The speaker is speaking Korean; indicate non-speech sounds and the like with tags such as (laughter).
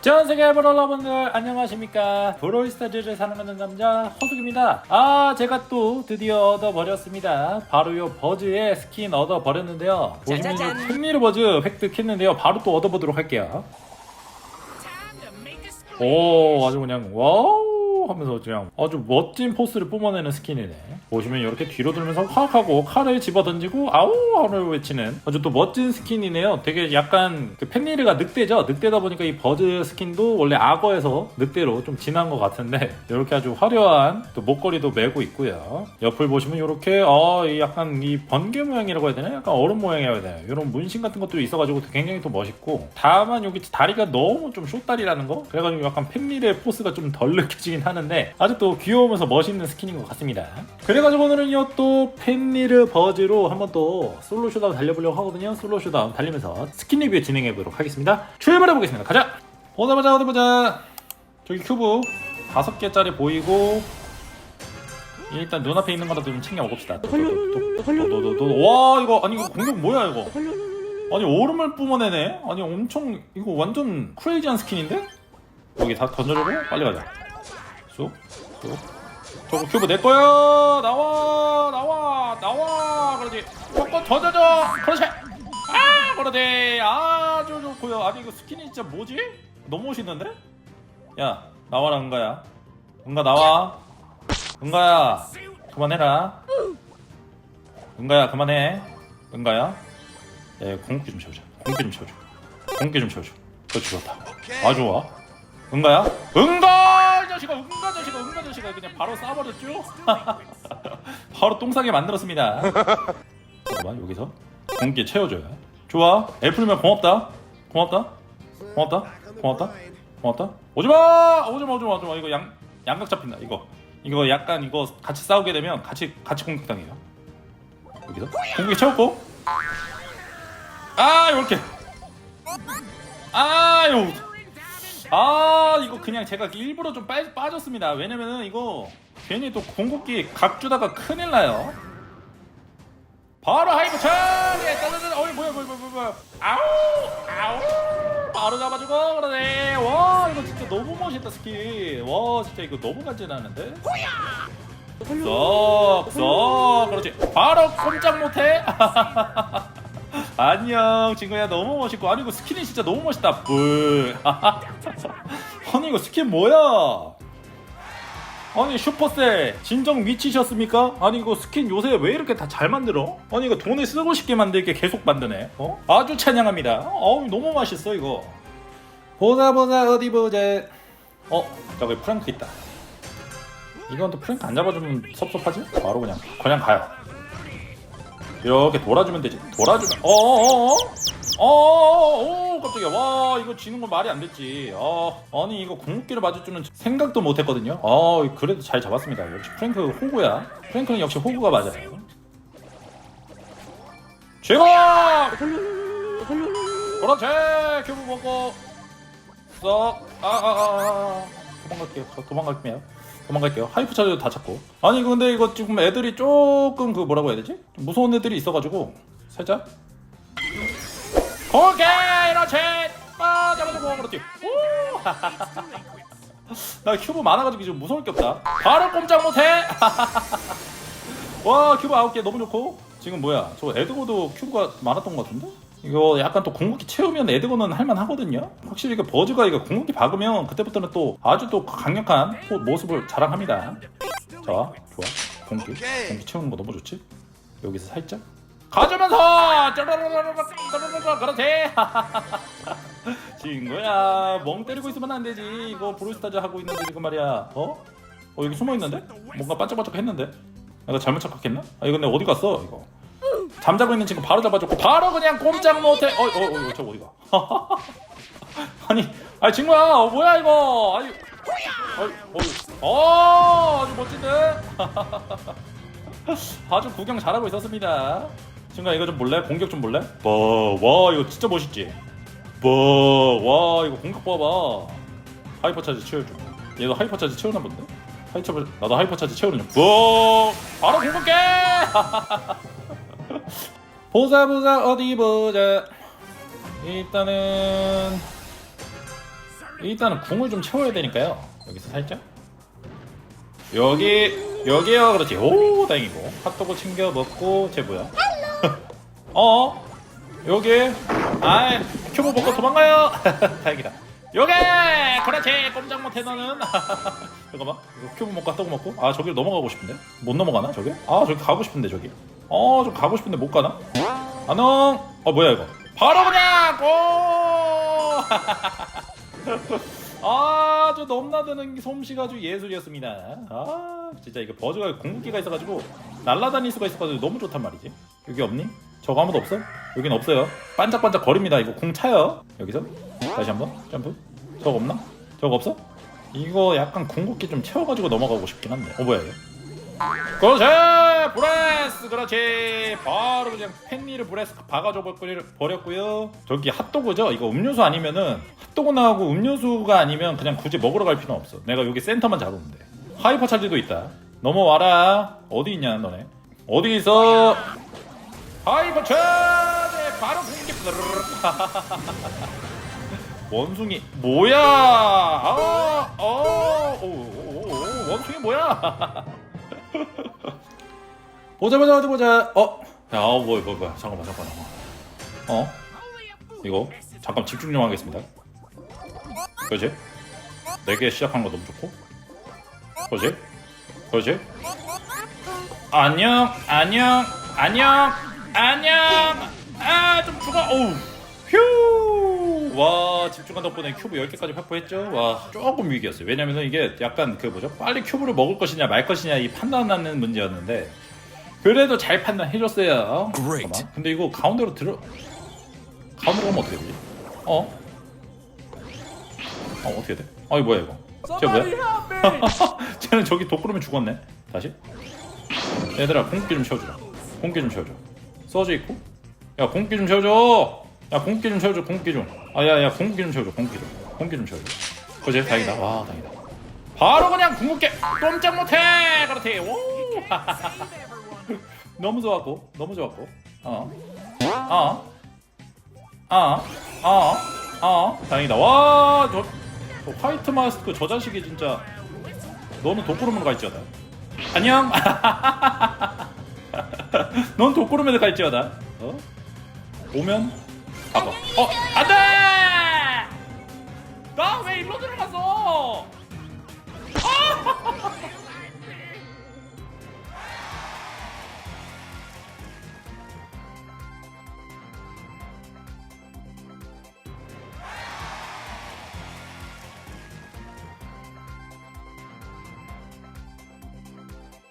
전 세계 브로 여러분들 안녕하십니까? 브로이스타즈를 사랑하는 남자 허숙입니다. 아 제가 또 드디어 얻어버렸습니다. 바로 요 버즈의 스킨 얻어버렸는데요. 보시면 짜자잔. 팬미르 버즈 획득했는데요. 바로 또 얻어보도록 할게요. 오 아주 그냥 와우 하면서 그냥 아주 멋진 포스를 뿜어내는 스킨이네. 보시면 이렇게 뒤로 돌면서 확 하고 칼을 집어 던지고 아우! 하를 외치는 아주 또 멋진 스킨이네요. 되게 약간 그 펜리르가 늑대죠? 늑대다 보니까 이 버즈 스킨도 원래 악어에서 늑대로 좀 진한 것 같은데 (laughs) 이렇게 아주 화려한 또 목걸이도 메고 있고요. 옆을 보시면 이렇게 어, 이 약간 이 번개 모양이라고 해야 되나? 약간 얼음 모양이라고 해야 되나? 이런 문신 같은 것도 있어가지고 굉장히 또 멋있고 다만 여기 다리가 너무 좀 숏다리라는 거? 그래가지고 약간 팬미르의 포스가 좀 덜 (laughs) 느껴지긴 하는 데 아주 또 귀여우면서 멋있는 스킨인 것 같습니다. 그래가지고 오늘은요 또 팬미르 버즈로 한번 또 솔로 쇼다운 달려보려고 하거든요. 솔로 쇼다운 달리면서 스킨 리뷰 진행해 보도록 하겠습니다. 출발해 보겠습니다. 가자! 보자 보자 보자! 저기 큐브 다섯 개짜리 보이고 일단 눈앞에 있는 거라도 좀 챙겨 먹읍시다. 와 이거 아니 이거 공격 뭐야 이거? 아니 얼음을 뿜어내네? 아니 엄청 이거 완전 크레이지한 스킨인데? 여기 다 던져주고 빨리 가자 쑥 쑥. 저거 큐브 내 거야! 나와 나와 나와! 그러지. 저거 던져줘! 그렇지! 아! 그러지. 아주 좋고요. 아니 이거 스킨이 진짜 뭐지? 너무 멋있는데? 야 나와라 은가야. 은가 나와. 은가야 그만해라. 은가야 그만해. 은가야. 예 공기 좀 채워줘. 공기 좀 채워줘. 공기 좀 채워줘. 그렇지 좋다. 아 좋아. 은가야? 은가! 이 자식아 은가 자식아 은가 자식아 그냥 바로 쏴버렸죠? (laughs) 바로 똥 싸게 만들었습니다. 잠깐만 여기서? 공기 채워줘요. 좋아. 애플면 고맙다. 고맙다. 고맙다. 고맙다. 고맙다. 오지마! 오지마 오지마 오지마. 이거 양 양각 잡힌다 이거. 이거 약간 이거 같이 싸우게 되면 같이 같이 공격당해요. 여기서? 공기 채웠고. 아 이렇게. 아유 아 이거 그냥 제가 일부러 좀 빠, 빠졌습니다. 왜냐면은 이거 괜히 또 공격기 각 주다가 큰일 나요. 바로 하이브 차 예, 짜자잔 어이 뭐야 뭐야 뭐야 뭐야. 아우 아우. 바로 잡아주고 그러네. 와 이거 진짜 너무 멋있다 스킬. 와 진짜 이거 너무 간지나는데? 쏙 쏙. 그렇지. 바로 꼼짝 못해. (laughs) 안녕 친구야. 너무 멋있고. 아니 이거 스킨이 진짜 너무 멋있다. 뿔 (laughs) 아니 이거 스킨 뭐야 아니 슈퍼셀 진정 미치셨습니까? 아니 이거 스킨 요새 왜 이렇게 다 잘 만들어? 아니 이거 돈을 쓰고 싶게 만들게 계속 만드네 어? 아주 찬양합니다 어우 너무 맛있어 이거 보자 보자 어디 보자 어 저기 프랭크 있다 이건 또 프랭크 안 잡아주면 섭섭하지? 바로 그냥 그냥 가요 이렇게 돌아주면 되지. 돌아주면 어어어어 어어어 깜짝이야. 와 이거 지는 건 말이 안 됐지. 아 아니 이거 궁극기를 맞을 줄은 생각도 못했거든요. 아 그래도 잘 잡았습니다. 역시 프랭크 호구야. 프랭크는 역시 호구가 맞아요. 최고! 그렇지 큐브 먹고 썩아아아 도망갈게요. 저 도망갈게요. 도망갈게요. 하이프 차저도 다 찾고. 아니 근데 이거 지금 애들이 조금 그 뭐라고 해야 되지? 좀 무서운 애들이 있어가지고 살짝. 오케 이 이렇지. 아 잡아주고 그렇지. 오. (laughs) 나 큐브 많아가지고 지금 무서울 게 없다. 바로 꼼짝 못해. (laughs) 와 큐브 아홉 개 너무 좋고. 지금 뭐야? 저 에드고도 큐브가 많았던 것 같은데? 이거 약간 또 궁극기 채우면 에드고는 할만하거든요. 확실히 이거 버즈가 이거 궁극기 박으면 그때부터는 또 아주 또 강력한 또 모습을 자랑합니다. 자, 좋아. 궁극기. 궁극기 채우는 거 너무 좋지? 여기서 살짝 가주면서 짜라라라라 짜라라라 그렇지. 친구야 멍 때리고 있으면 안 되지. 이거 브루스타즈 하고 있는데 지금 말이야. 어? 어 여기 숨어 있는데? 뭔가 반짝반짝 했는데? 내가 잘못 착각했나? 아 이거 내가 어디 갔어 이거? 잠자고 있는 친구 바로 잡아줬고 바로 그냥 꼼짝 못해. 어이 어이 어이 저 어디가? 아니 아니 친구야 어, 뭐야 이거? 아니 어이 어이 어 아주 멋진데? 아주 구경 잘하고 있었습니다. 친구야 이거 좀 볼래? 공격 좀 볼래? 뭐와 이거 진짜 멋있지? 뭐와 이거 공격 봐봐. 하이퍼 차지 채워줘. 얘도 하이퍼 차지 채우나 본데? 하이퍼 나도 하이퍼 차지 중. 뭐 바로 공격해! (laughs) 보자 보자 어디 보자 일단은 일단은 궁을 좀 채워야 되니까요. 여기서 살짝. 여기 여기요. 그렇지. 오 다행이고 핫도그 챙겨 먹고 쟤 뭐야? 어 여기 아이 큐브 먹고 도망가요. (laughs) 다행이다. 여기 그렇지 꼼짝 못 해 너는. (laughs) 잠깐만 이거 큐브 먹고 핫도그 먹고 아 저기를 넘어가고 싶은데 못 넘어가나 저기? 아 저기 가고 싶은데 저기. 어좀 가고 싶은데 못 가나? 안녕. 어 뭐야 이거? 바로 그냥 고! (laughs) 아주 넘나드는 솜씨가 아주 예술이었습니다. 아 진짜 이거 버즈가 궁극기가 있어가지고 날라다닐 수가 있어가지고 너무 좋단 말이지. 여기 없니? 저거 아무도 없어? 여긴 없어요. 반짝반짝 거립니다. 이거 궁 차요. 여기서 다시 한번 점프. 저거 없나? 저거 없어? 이거 약간 궁극기 좀 채워가지고 넘어가고 싶긴 한데. 어 뭐야 이거? 그렇지 브레스 그렇지 바로 그냥 팬니를 브레스 박아줘 버렸고요 저기 핫도그죠 이거 음료수 아니면은 핫도그 나오고 음료수가 아니면 그냥 굳이 먹으러 갈 필요는 없어 내가 여기 센터만 잡으면 돼 하이퍼 찰지도 있다 넘어와라 어디 있냐 너네 어디 있어 하이퍼 찰지 바로 공격 (laughs) 원숭이 뭐야 아, 어, 오, 오, 오, 오, 원숭이 뭐야 (laughs) 보자 보자 어디 보자 어? 야 어, 뭐야 뭐야 뭐야 잠깐만 잠깐만 어? 이거 잠깐 집중 좀 하겠습니다 그렇지? 네개 시작한 거 너무 좋고 그렇지? 그렇지? 안녕 안녕 안녕 안녕. 아좀 죽어. 어우. 휴 와 집중한 덕분에 큐브 10개까지 확보했죠? 와 조금 위기였어요. 왜냐면 이게 약간 그 뭐죠? 빨리 큐브를 먹을 것이냐 말 것이냐 이 판단하는 문제였는데 그래도 잘 판단해줬어요. Great. 잠깐만. 근데 이거 가운데로 들어 가운데로 가면 어떻게 되지? 어? 어 어떻게 돼? 아 이거 뭐야 이거? 쟤 뭐야? (laughs) 쟤는 저기 독구르면 죽었네 다시. 얘들아 공기 좀 채워주라. 공기 좀 채워줘 써져 있고. 야 공기 좀 채워줘. 야 공기 좀 채워줘 공기 좀아 야 야 공기 좀 채워줘 공기 좀. 공기 좀 채워줘. 그지 다행이다. 와 다행이다. 바로 그냥 궁극계 꼼짝 못해. 그렇지. 오. (laughs) 너무 좋았고 너무 좋았고. 어. 어어 어 어 어 다행이다. 와저 저 화이트 마스크 저 자식이 진짜 너는 독구름으로 갈지어다 안녕 (laughs) 넌 독구름에 갈지어다. 어? 오면? 봐봐 어 안돼